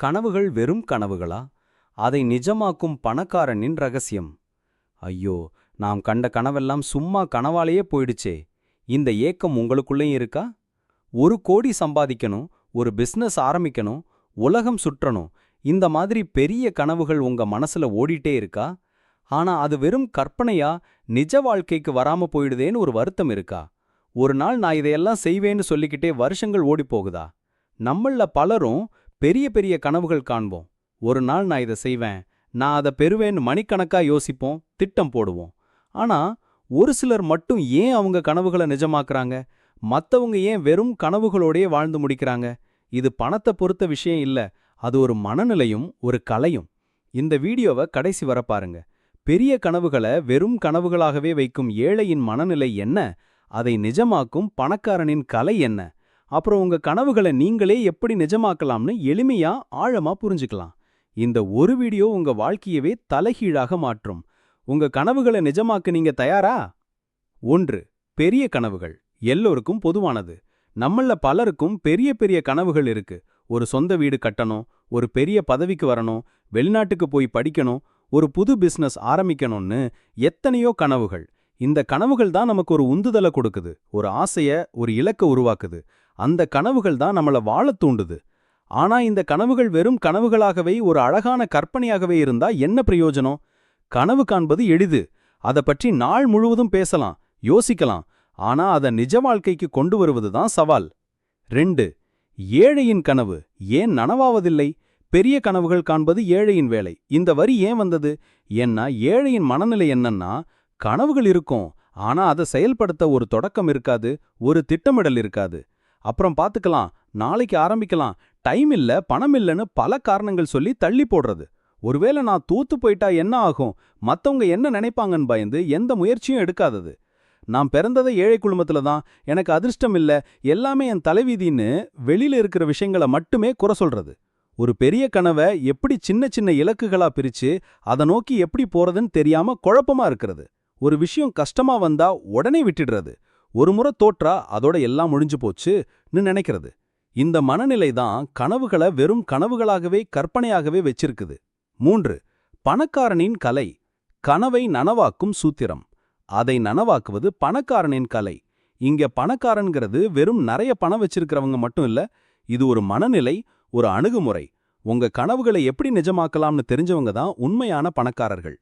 கனவுகள் வெறும் கனவுகளா? அதை நிஜமாக்கும் பணக்காரனின் ரகசியம். ஐயோ நாம் கண்ட கனவெல்லாம் சும்மா கனவாலேயே போயிடுச்சே. இந்த ஏக்கம் உங்களுக்குள்ளேயும் இருக்கா? ஒரு கோடி சம்பாதிக்கணும் ஒரு பிசினஸ் ஆரம்பிக்கணும் உலகம் சுற்றணும் இந்த மாதிரி பெரிய கனவுகள் உங்க மனசுல ஓடிட்டே இருக்கா? ஆனா அது வெறும் கற்பனையா நிஜ வாழ்க்கைக்கு வராம போயிடுதேன்னு ஒரு வருத்தம் இருக்கா? ஒரு நாள் நான் இதையெல்லாம் செய்வேன்னு சொல்லிக்கிட்டே வருஷங்கள் ஓடி போகுதா நம்மள பலரும் பெரிய பெரிய கனவுகள் காண்போம். ஒரு நாள் நான் இதை செய்வேன் நான் அதை பெறுவேன்னு மணிக்கணக்கா யோசிப்போம் திட்டம் போடுவோம். ஆனா ஒரு சிலர் மட்டும் ஏன் அவங்க கனவுகளை நிஜமாக்குறாங்க? மத்தவங்க ஏன் வெறும் கனவுகளோடயே வாழ்ந்து முடிக்கிறாங்க? இது பணத்தை பொறுத்த விஷயம் இல்ல அது ஒரு மனநிலையும் ஒரு கலையும். இந்த வீடியோவை கடைசி வர பாருங்க. பெரிய கனவுகளை வெறும் கனவுகளாகவே வைக்கும் ஏழையின் மனநிலை என்ன? அதை நிஜமாக்கும் பணக்காரனின் கலை என்ன? அப்புறம் உங்க கனவுகளை நீங்களே எப்படி நிஜமாக்கலாம்னு எளிமையா ஆழமா புரிஞ்சுக்கலாம். இந்த ஒரு வீடியோ உங்க வாழ்க்கையவே தலைகீழாக மாற்றும். உங்க கனவுகளை நிஜமாக்க நீங்க தயாரா? ஒன்று பெரிய கனவுகள். எல்லோருக்கும் பொதுவானது. நம்மள பலருக்கும் பெரிய பெரிய கனவுகள் இருக்கு. ஒரு சொந்த வீடு கட்டணும் ஒரு பெரிய பதவிக்கு வரணும் வெளிநாட்டுக்கு போய் படிக்கணும் ஒரு புது பிசினஸ் ஆரம்பிக்கணும்னு எத்தனையோ கனவுகள். இந்த கனவுகள் தான் நமக்கு ஒரு உந்துதலை கொடுக்குது ஒரு ஆசைய ஒரு இலக்க உருவாக்குது. அந்த கனவுகள் தான் நம்மள வாழத் தூண்டுது. ஆனா இந்த கனவுகள் வெறும் கனவுகளாகவே ஒரு அழகான கற்பனையாகவே இருந்தா என்ன பிரயோஜனம்? கனவு காண்பது எளிது. அதை பற்றி நாள் முழுவதும் பேசலாம் யோசிக்கலாம். ஆனா அதை நிஜ வாழ்க்கைக்கு கொண்டு வருவது தான் சவால். ரெண்டு ஏழையின் கனவு. ஏன் நனவாவதில்லை? பெரிய கனவுகள் காண்பது ஏழையின் வேலை. இந்த வரி ஏன் வந்தது? ஏன்னா ஏழையின் மனநிலை என்னன்னா கனவுகள் இருக்கும். ஆனா அதை செயல்படுத்த ஒரு தொடக்கம் இருக்காது ஒரு திட்டமிடல் இருக்காது. அப்புறம் பார்த்துக்கலாம் நாளைக்கு ஆரம்பிக்கலாம். டைம் இல்ல பணம் இல்லைன்னு பல காரணங்கள் சொல்லி தள்ளி போடுறது. ஒருவேளை நான் தூத்து போயிட்டா என்ன ஆகும்? மத்தவங்க என்ன நினைப்பாங்கன்னு பயந்து எந்த முயற்சியும் எடுக்காதது. நான் பிறந்ததை ஏழை குழுமத்துல தான். எனக்கு அதிர்ஷ்டம் இல்ல. எல்லாமே என் தலைவிதின்னு வெளியில இருக்கிற விஷயங்களை மட்டுமே குறை சொல்றது. ஒரு பெரிய கனவை எப்படி சின்ன சின்ன இலக்குகளா பிரிச்சு அதை நோக்கி எப்படி போறதுன்னு தெரியாம குழப்பமா இருக்கிறது. ஒரு விஷயம் கஷ்டமா வந்தா உடனே விட்டுடுறது. ஒரு முறை தோற்றா அதோட எல்லாம் முடிஞ்சு போச்சுன்னு நினைக்கிறது. இந்த மனநிலை தான் கனவுகளை வெறும் கனவுகளாகவே கற்பனையாகவே வச்சிருக்குது. மூன்று பணக்காரனின் கலை கனவை நனவாக்கும் சூத்திரம். அதை நனவாக்குவது பணக்காரனின் கலை. இங்க பணக்காரன்கிறது வெறும் நிறைய பணம் வச்சிருக்கிறவங்க மட்டும் இல்ல இது ஒரு மனநிலை ஒரு அணுகுமுறை. உங்க கனவுகளை எப்படி நிஜமாக்கலாம்னு தெரிஞ்சவங்க தான் உண்மையான பணக்காரர்கள்.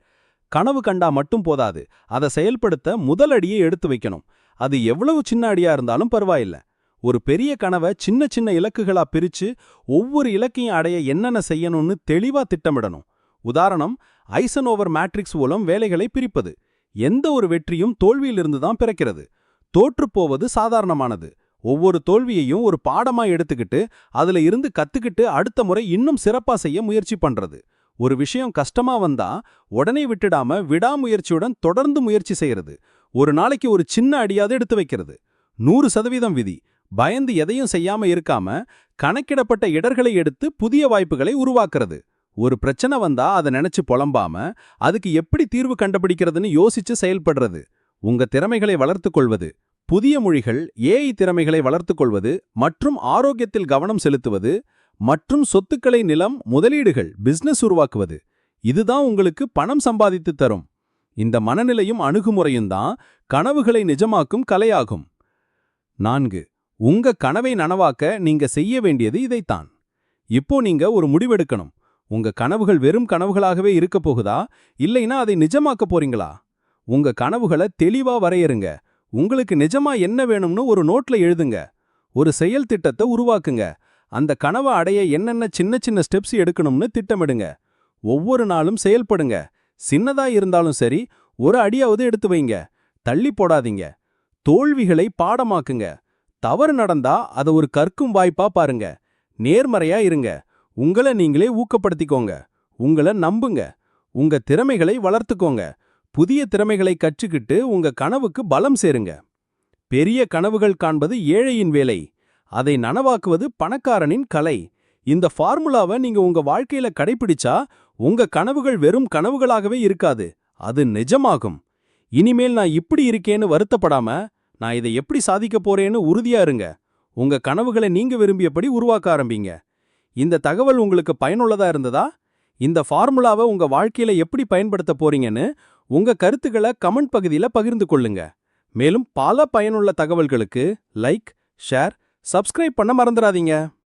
கனவு கண்டா மட்டும் போதாது அதை செயல்படுத்த முதல் எடுத்து வைக்கணும். அது எவ்வளவு சின்ன அடியா இருந்தாலும் பரவாயில்ல. ஒரு பெரிய கனவை சின்ன சின்ன இலக்குகளா பிரிச்சு ஒவ்வொரு இலக்கையும் அடைய என்னென்ன செய்யணும்னு தெளிவா திட்டமிடணும். உதாரணம் ஐசன் ஓவர் மேட்ரிக்ஸ் மூலம் வேலைகளை பிரிப்பது. எந்த ஒரு வெற்றியும் தோல்வியிலிருந்து தான் பிறக்கிறது. தோற்றுப்போவது சாதாரணமானது. ஒவ்வொரு தோல்வியையும் ஒரு பாடமா எடுத்துக்கிட்டு அதுல இருந்து கத்துக்கிட்டு அடுத்த முறை இன்னும் சிறப்பா செய்ய முயற்சி பண்றது. ஒரு விஷயம் கஷ்டமா வந்தா உடனே விட்டுடாம விடாமுயற்சியுடன் தொடர்ந்து முயற்சி செய்யறது. ஒரு நாளைக்கு ஒரு சின்ன அடியாவது எடுத்து வைக்கிறது. நூறு சதவீதம் விதி. பயந்து எதையும் செய்யாம இருக்காம கணக்கிடப்பட்ட இடர்களை எடுத்து புதிய வாய்ப்புகளை உருவாக்குறது. ஒரு பிரச்சனை வந்தா அதை நினைச்சு புலம்பாம அதுக்கு எப்படி தீர்வு கண்டுபிடிக்கிறதுன்னு யோசிச்சு செயல்படுறது. உங்க திறமைகளை வளர்த்துக் கொள்வது. புதிய மொழிகள் ஏஐ திறமைகளை வளர்த்து கொள்வது மற்றும் ஆரோக்கியத்தில் கவனம் செலுத்துவது மற்றும் சொத்துக்களை நிலம் முதலீடுகள் பிசினஸ் உருவாக்குவது. இதுதான் உங்களுக்கு பணம் சம்பாதித்து தரும். இந்த மனநிலையும் அணுகுமுறையும் தான் கனவுகளை நிஜமாக்கும் கலையாகும். நான்கு உங்க கனவை நனவாக்க நீங்க செய்ய வேண்டியது இதைத்தான். இப்போ நீங்க ஒரு முடிவெடுக்கணும். உங்க கனவுகள் வெறும் கனவுகளாகவே இருக்க போகுதா? இல்லைனா அதை நிஜமாக்க போறீங்களா? உங்க கனவுகளை தெளிவா வரையறுங்க. உங்களுக்கு நிஜமா என்ன வேணும்னு ஒரு நோட்ல எழுதுங்க. ஒரு செயல் திட்டத்தை உருவாக்குங்க. அந்த கனவை அடைய என்னென்ன சின்ன சின்ன ஸ்டெப்ஸ் எடுக்கணும்னு திட்டமிடுங்க. ஒவ்வொரு நாளும் செயல்படுங்க. சின்னதா இருந்தாலும் சரி ஒரு அடியாவது எடுத்து வைங்க. தள்ளி போடாதீங்க. தோல்விகளை பாடமாக்குங்க. தவறு நடந்தா அதை ஒரு கற்கும் வாய்ப்பா பாருங்க. நேர்மறையா இருங்க. உங்களை நீங்களே ஊக்கப்படுத்திக்கோங்க. உங்களை நம்புங்க. உங்க திறமைகளை வளர்த்துக்கோங்க. புதிய திறமைகளை கற்றுக்கிட்டு உங்க கனவுக்கு பலம் சேருங்க. பெரிய கனவுகள் காண்பது ஏழையின் வேலை. அதை நனவாக்குவது பணக்காரனின் கலை. இந்த ஃபார்முலாவை நீங்க உங்க வாழ்க்கையில கடைபிடிச்சா உங்க கனவுகள் வெறும் கனவுகளாகவே இருக்காது அது நிஜமாகும். இனிமேல் நான் இப்படி இருக்கேன்னு வருத்தப்படாம நான் இதை எப்படி சாதிக்க போறேன்னு உறுதியா இருங்க. உங்க கனவுகளை நீங்க விரும்பியபடி உருவாக்க ஆரம்பிங்க. இந்த தகவல் உங்களுக்கு பயனுள்ளதா இருந்ததா? இந்த ஃபார்முலாவை உங்க வாழ்க்கையில எப்படி பயன்படுத்த போறீங்கன்னு உங்க கருத்துக்களை கமெண்ட் பகுதியில பகிர்ந்து கொள்ளுங்க. மேலும் பல பயனுள்ள தகவல்களுக்கு லைக் ஷேர் சப்ஸ்கிரைப் பண்ண மறந்துடாதீங்க.